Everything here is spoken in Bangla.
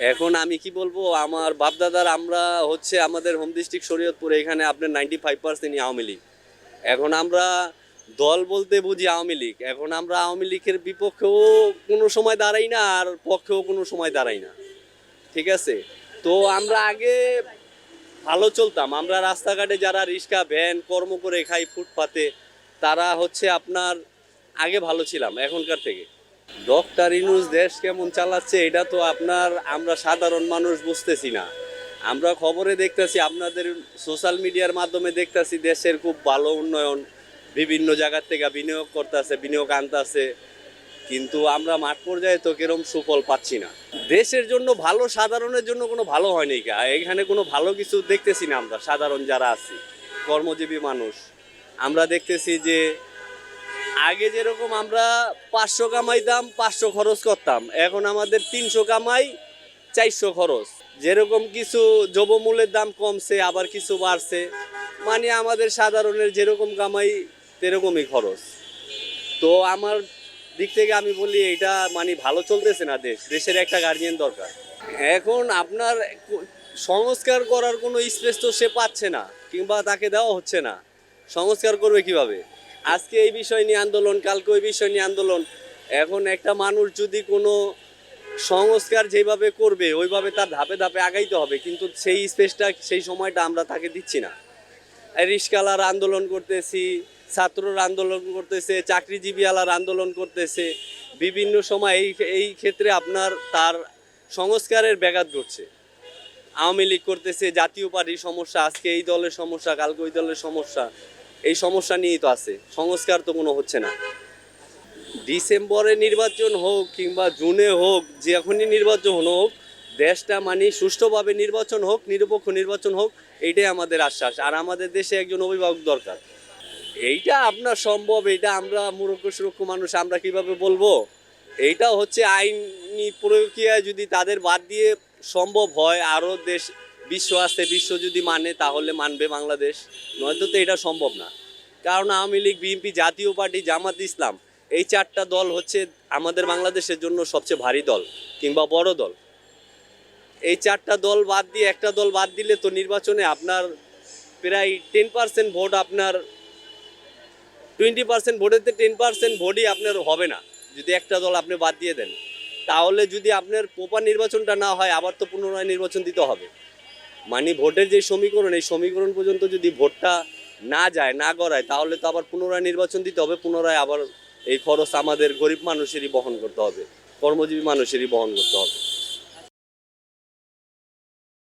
এখন আমি কি বলব, আমার বাপদাদার আমরা হচ্ছে আমাদের হোম ডিস্ট্রিক্ট শরীয়তপুর, এখানে আপনার ninety five percent Awami League. এখন আমরা দল বলতে বুঝি আওয়ামী লীগ। এখন আমরা আওয়ামী লীগের বিপক্ষেও কোনো সময় দাঁড়াই না, আর পক্ষেও কোনো সময় দাঁড়াই না। ঠিক আছে? তো আমরা আগে ভালো চলতাম। আমরা রাস্তাঘাটে যারা রিক্সা, ভ্যান, কর্ম করে খাই ফুটপাতে, তারা হচ্ছে আপনার আগে ভালো ছিলাম এখনকার থেকে। ডক্টর ইনুস দেশ কেমন চালাচ্ছে, এটা তো আপনার, আমরা সাধারণ মানুষ বুঝতেছি না। আমরা খবরে দেখতেছি, আপনাদের সোশ্যাল মিডিয়ার মাধ্যমে দেখতেছি দেশের খুব ভালো উন্নয়ন, বিভিন্ন জায়গার থেকে বিনিয়োগ করতেছে, বিনিয়োগ আনতেছে। কিন্তু আমরা মাঠ পর্যায়ে তো কিরম সুফল পাচ্ছি না। দেশের জন্য ভালো, সাধারণের জন্য কোনো ভালো হয়নি কা? এখানে কোনো ভালো কিছু দেখতেছি না আমরা, সাধারণ যারা আছি, কর্মজীবী মানুষ। আমরা দেখতেছি যে আগে যেরকম আমরা পাঁচশো কামাইতাম, পাঁচশো খরচ করতাম। এখন আমাদের তিনশো কামাই, চারশো খরচ। যেরকম কিছু দ্রব্যমূল্যের দাম কমছে, আবার কিছু বাড়ছে মানে আমাদের সাধারণের যেরকম কামাই সেরকমই খরচ। তো আমার দিক থেকে আমি বলি, এটা মানে ভালো চলতেছে না দেশ। দেশের একটা গার্জিয়ান দরকার। এখন আপনার সংস্কার করার কোনো স্পেস তো সে পাচ্ছে না, কিংবা তাকে দেওয়া হচ্ছে না। সংস্কার করবে কীভাবে? আজকে এই বিষয় নিয়ে আন্দোলন, কালকে ওই বিষয় নিয়ে আন্দোলন। এখন একটা মানুষ যদি কোনো সংস্কার যেভাবে করবে, ওইভাবে তার ধাপে ধাপে আগাইতে হবে, কিন্তু সেই স্পেসটা, সেই সময়টা আমরা তাকে দিচ্ছি না। রিস্কালার আন্দোলন করতেছি, ছাত্রর আন্দোলন করতেছে চাকরিজীবীওয়ালার আন্দোলন করতেছে। বিভিন্ন সময় এই এই ক্ষেত্রে আপনার তার সংস্কারের ব্যাঘাত ঘটছে। আওয়ামী লীগ করতেছে, জাতীয় পার্টির সমস্যা, আজকে এই দলের সমস্যা, কালকে ওই দলের সমস্যা। এই সমস্যা নিয়েই তো আছে। সংস্কার তো কোনো হচ্ছে না। ডিসেম্বরে নির্বাচন হোক কিংবা জুনে হোক যখনই নির্বাচন হোক, দেশটা মানে সুষ্ঠুভাবে নির্বাচন হোক, নিরপেক্ষ নির্বাচন হোক, এইটাই আমাদের আশ্বাস। আর আমাদের দেশে একজন অভিভাবক দরকার। এইটা আপনার সম্ভব এটা আমরা মূর্খ সুরক্ষ মানুষ, আমরা কীভাবে বলব? এইটা হচ্ছে আইনি প্রক্রিয়ায় যদি তাদের বাদ দিয়ে সম্ভব হয় আরও দেশ, বিশ্ব আছে, বিশ্ব যদি মানে তাহলে মানবে বাংলাদেশ। নয়তো তো এটা সম্ভব না। কারণ Awami League, BNP, Jatiya Party, Jamaat Islam, এই চারটা দল হচ্ছে আমাদের বাংলাদেশের জন্য সবচেয়ে ভারী দল কিংবা বড় দল। এই চারটা দল বাদ দিয়ে, একটা দল বাদ দিলে তো নির্বাচনে আপনার প্রায় টেন পার্সেন্ট ভোট আপনার টোয়েন্টি পার্সেন্ট ভোটেতে টেন পার্সেন্ট ভোটই আপনার হবে না, যদি একটা দল আপনি বাদ দিয়ে দেন। তাহলে যদি আপনার প্রপার নির্বাচনটা না হয়, আবার তো পুনরায় নির্বাচন দিতে হবে। মানে ভোটের যে সমীকরণ, এই সমীকরণ পর্যন্ত যদি ভোটটা না যায়, না গড়ায়, তাহলে তো আবার পুনরায় নির্বাচন দিতে হবে, পুনরায় আবার এই খরচ আমাদের গরিব মানুষেরই বহন করতে হবে, কর্মজীবী মানুষেরই বহন করতে হবে।